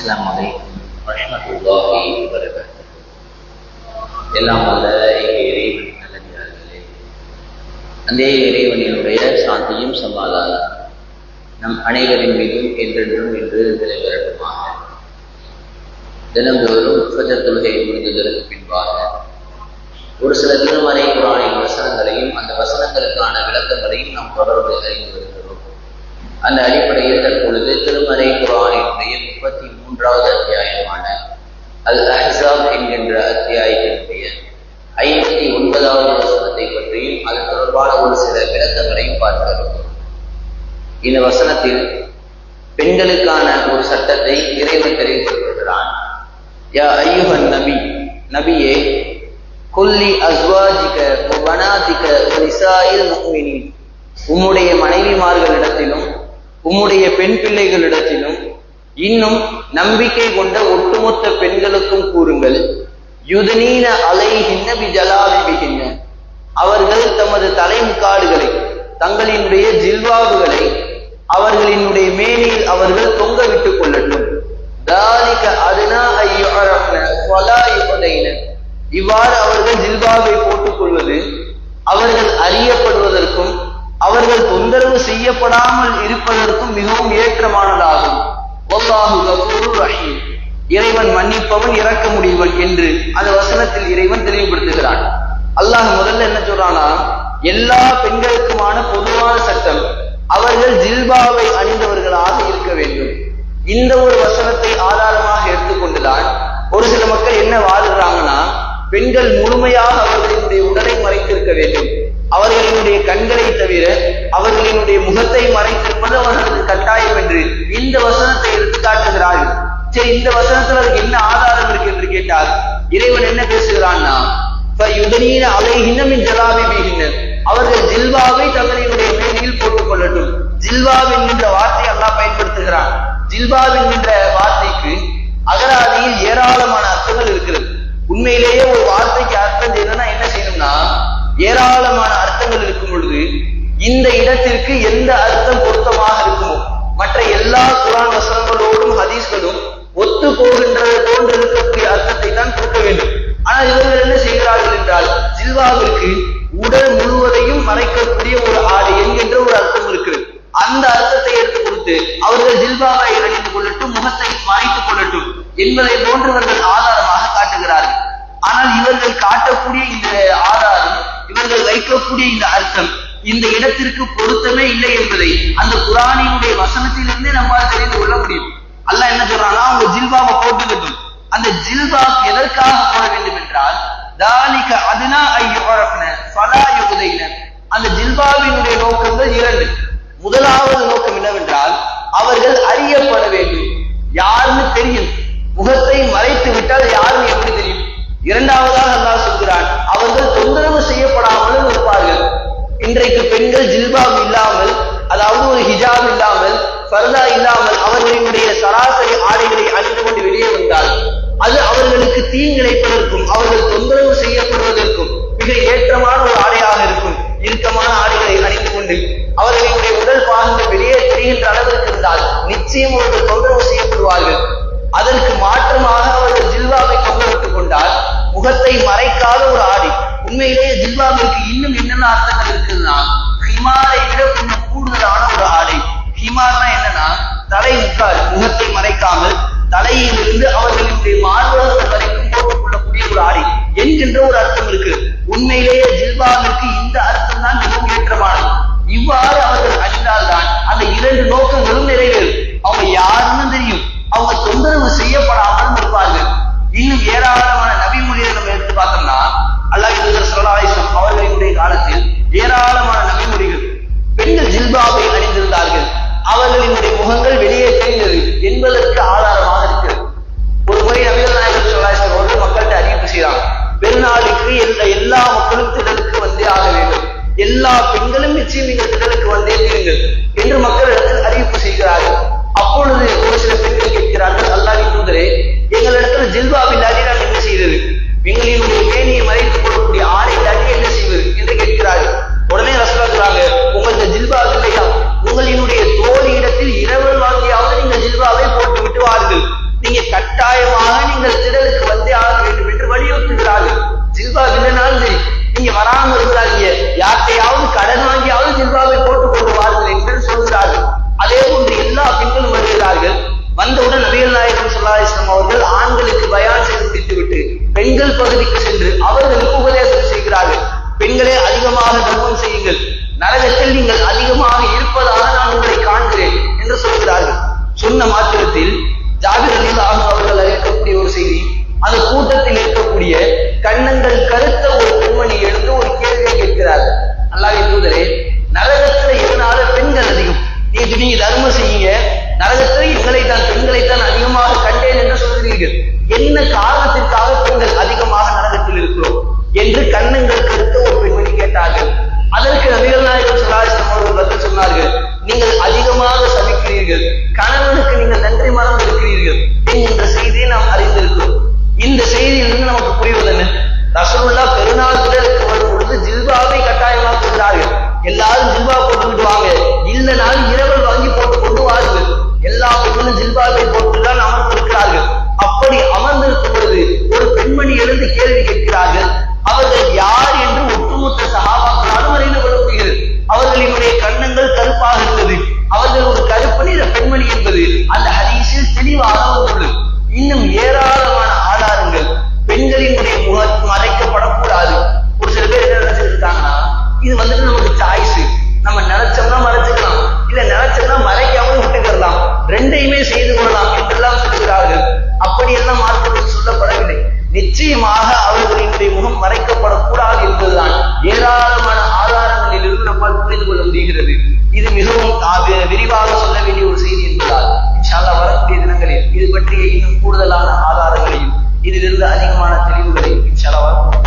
அஸ்ஸலாமு அலைக்கும் வரஹ்மத்துல்லாஹி வபரகாத்துஹு எல்லாம் வல்ல இறைவன். நல்லடியார்களே அந்த இறைவனினுடைய சாந்தியும் சமாதானம் நம் அனைவரின் மீதும் என்றென்றும் என்று நிலைவரட்டுமாக தினந்தோறும் ஃபஜர் தொழுகை முடிந்ததற்கு பின்பாக ஒரு சில திருமறை குரானின் வசனங்களையும் அந்த வசனங்களுக்கான விளக்கங்களையும் நாம் தொடர்ந்து அறிந்து வருகிறோம். அந்த அடிப்படையில் தற்பொழுது திருமறை குரானினுடைய முப்பத்தி மூன்றாவது அத்தியாயமான அல் அஹாப் என்கின்ற அத்தியாயத்தினுடைய ஐம்பத்தி ஒன்பதாவது வசனத்தை பற்றியும் அது தொடர்பான ஒரு சில விளக்கங்களையும் பார்க்கிறோம். இந்த வசனத்தில் பெண்களுக்கான ஒரு சட்டத்தை இறைவன் தெரிவித்திருக்கிறான். யா ஐயுகன் நபி நபியே கொல்லி அஸ்வாஜிக வனாதிக உம்முடைய மனைவிமார்கள் உம்முடைய பெண் பிள்ளைகளிடத்திலும் இன்னும் நம்பிக்கை கொண்ட ஒட்டுமொத்த பெண்களுக்கும் கூறுங்கள் யுதனீன அலைகின்ற பிஜலாபிகின்ன அவர்கள் தமது தலைமுக்காடுகளை தங்களினுடைய ஜில்வாவுகளை அவர்களினுடைய மேனில் அவர்கள் தொங்க விட்டுக் கொள்ளட்டும். இவ்வாறு அவர்கள் ஜில்பாவை போட்டு கொள்வது அவர்கள் அறியப்படுவதற்கும் அவர்கள் தொந்தரவு மன்னிப்பதற்கும் மிகவும் ஏற்றமானதாகும். இறைவன் மன்னிப்பவன் இறக்க முடியவன் என்று அந்த வசனத்தில் இறைவன் தெளிவுபடுத்துகிறான். அல்லாஹ் முதல்ல என்ன சொல்றானா எல்லா பெண்களுக்குமான பொதுவான சட்டம் அவர்கள் ஜில்பாவை அணிந்தவர்களாக இருக்க வேண்டும். இந்த ஒரு வசனத்தை ஆதாரமாக எடுத்துக்கொண்டுதான் ஒரு சில மக்கள் என்ன வாடுறாங்கன்னா பெண்கள் முழுமையாக அவர்களினுடைய உடலை மறைத்திருக்க வேண்டும். அவர்களினுடைய கண்களை தவிர அவர்களினுடைய முகத்தை மறைத்திருப்பது அவர்களுக்கு கட்டாயம் என்று இந்த வசனத்தை எடுத்து காட்டுகிறார்கள். சரி இந்த வசனத்துல அதுக்கு என்ன ஆதாரம் இருக்கு என்று கேட்டால் இறைவன் என்ன பேசுகிறான்னா யுதனீன அலைகின்னமின் ஜலாபி பீகின்னர் அவர்கள் ஜில்வாவை தங்களினுடைய மேனியில் போட்டுக் கொள்ளட்டும். ஜில்வாப் என்கின்ற வார்த்தை அல்லாஹ் பயன்படுத்துகிறான். ஜில்பாப் என்கின்ற வார்த்தை குரான் வசனங்களோடும் ஹதீஸ்களும் ஒத்து போகின்ற போன்று இருக்கக்கூடிய அர்த்தத்தை தான் கொடுக்க வேண்டும். ஆனால் இவர்கள் என்ன செய்கிறார்கள் என்றால் ஜில்வாவிற்கு உடல் முழுவதையும் மறைக்கக்கூடிய ஒரு ஆடை என்கின்ற ஒரு அர்த்தம் இருக்கிறது. அந்த அர்த்தத்தை எடுத்து கொடுத்து அவர்கள் ஜில்பாவை அணிந்து கொள்ளட்டும் முகத்தை மறைத்துக் கொள்ளட்டும் என்பதை போன்றவர்கள் ஆதாரமாக காட்டுகிறார்கள். ஆனால் இவர்கள் காட்டக்கூடிய இந்த ஆதாரம் இவர்கள் வைக்கக்கூடிய இந்த அர்த்தம் இந்த இடத்திற்கு பொருத்தமே இல்லை என்பதை அந்த குரானியுடைய வசனத்திலிருந்தே நம்மால் தெரிந்து கொள்ள முடியும். அல்ல என்ன சொல்றாங்கன்னா அவங்க ஜில்பாவை போட்டுக்கட்டும் அந்த ஜில்பா எதற்காக போட வேண்டும் என்றால் தாலிக அதுனா ஐயோரப்ன ஃபலா யுகுதைன அந்த ஜில்பாவினுடைய நோக்கங்கள் இரண்டு. முதலாவது நோக்கம் என்னவென்றால் அவர்கள் அறியப்பட வேண்டும். யாருன்னு தெரியும். முகத்தை மறைத்து விட்டால் யாருன்னு எப்படி தெரியும்? இரண்டாவது இன்றைக்கு பெண்கள் ஜில்பாப் இல்லாமல் அதாவது ஒரு ஹிஜாப் இல்லாமல் பர்தா இல்லாமல் அவர்களினுடைய சராசரி ஆடைகளை அணிந்து கொண்டு வெளியே வந்தால் அது அவர்களுக்கு தீங்கிழைப்பதற்கும் அவர்கள் தொந்தரவு செய்யப்படுவதற்கும் மிக ஏற்றமான ஒரு ஆடையாக இருக்கும். இறுக்கமான ஆடைகளை அணிந்து கொண்டு அவர்களுடைய உடல் பாகங்கள் வெளியே தெரிகின்ற அளவிற்கு இருந்தால் நிச்சயம் அவர்கள் தொந்தரவு செய்யப்படுவார்கள். அதற்கு மாற்றமாக அவர்கள் ஜில்வாவை தொங்க கொண்டால் முகத்தை மறைக்காத ஒரு உண்மையிலேயே ஜில்வாவிற்கு இன்னும் என்னென்ன அர்த்தங்கள் இருக்குதுன்னா ஹிமாரை விட கொஞ்சம் கூடுதலான ஒரு ஆடை. ஹிமார்னா என்னன்னா தலை முக்கால் முகத்தை மறைக்காமல் தலையிலிருந்து அவர்களுடைய மார்பகங்கள் வரைக்கும் போட்டுக் கொள்ளக்கூடிய ஒரு ஆடை என்கின்ற ஒரு அர்த்தம் இருக்கு. உண்மையிலேயே feeling நரகத்தில் நீங்கள் அதிகமாக இருப்பதாக நான் உங்களை காண்கிறேன் என்று சொல்கிறார்கள். சொன்ன மாத்திரத்தில் ஜாபிர் ஆகும் அவர்கள் அறிவிக்கக்கூடிய ஒரு செய்தி அந்த கூட்டத்தில் இருக்கக்கூடிய கண்ணங்கள் கருத்த ஒரு பெண்மணி எழுந்து ஒரு கேள்வியை கேட்கிறார். அல்லாஹ் தூதரே நரகத்துல எதனால பெண்கள் அதிகம். நீங்க நீங்க தர்மம் செய்யுங்க நரகத்துல எங்களை தான் பெண்களை தான் அதிகமாக கண்டேன் என்று சொல்கிறீர்கள். என்ன காரணத்திற்காக பெண்கள் அதிகமாக நரகத்தில் இருக்கிறோம்? என்று கண்ணங்கள் கருத்த ஒரு பெண்மணி கேட்டார்கள். அதற்கு சொன்னார்கள் நீங்கள் அதிகமாக சபிக்கிறீர்கள். கணவனுக்கு நீங்கள் நன்றி மறந்து இருக்கிறீர்கள். என்கின்ற செய்தியை நாம் அறிந்திருக்கிறோம். இந்த செய்தியிலிருந்து நமக்கு புரிவது என்ன? ரசூல்லா பெருநாள் விழலுக்கு வரும் பொழுது ஜில்பாவை கட்டாயமாக்குகிறார்கள். எல்லாரும் ஜில்பா போட்டுக்கிட்டு வாங்க. இல்லைனாலும் இரவல் வாங்கி போட்டு கொண்டு வாருங்கள். எல்லா பொருளும் ஜில்பாவை ஏராளமான ஆதாரங்கள் பெண்களினுடைய முகம் மறைக்கப்படக்கூடாது. ஒரு சில பேர் என்ன நினைச்சிருக்காங்கன்னா இது வந்துட்டு நமக்கு சாய்ஸ் நம்ம நினைச்சோம்னா மறைச்சுக்கலாம். இல்ல நினைச்சோம்னா மறைக்காம விட்டுக்கிறலாம் ரெண்டையுமே செய்து கொள்ளலாம் என்றெல்லாம் சொல்கிறார்கள் அப்படியெல்லாம் மார்க்கத்தில் சொல்லப்படவில்லை. நிச்சயமாக அவர்களினுடைய முகம் மறைக்கப்படக்கூடாது என்பதுதான் ஏராளமான ஆதாரங்களிலிருந்து நம்மால் புரிந்து கொள்ள முடிகிறது. இது மிகவும் விரிவாக சொல்ல வேண்டிய ஒரு செய்தி என்பதால் இன்ஷால்லா வரக்கூடிய தினங்களில் இது பற்றிய இன்னும் கூடுதலான ஆதாரங்களையும் இதிலிருந்து அதிகமான தெளிவுகளையும் இன்ஷால்லா வரக்கூடிய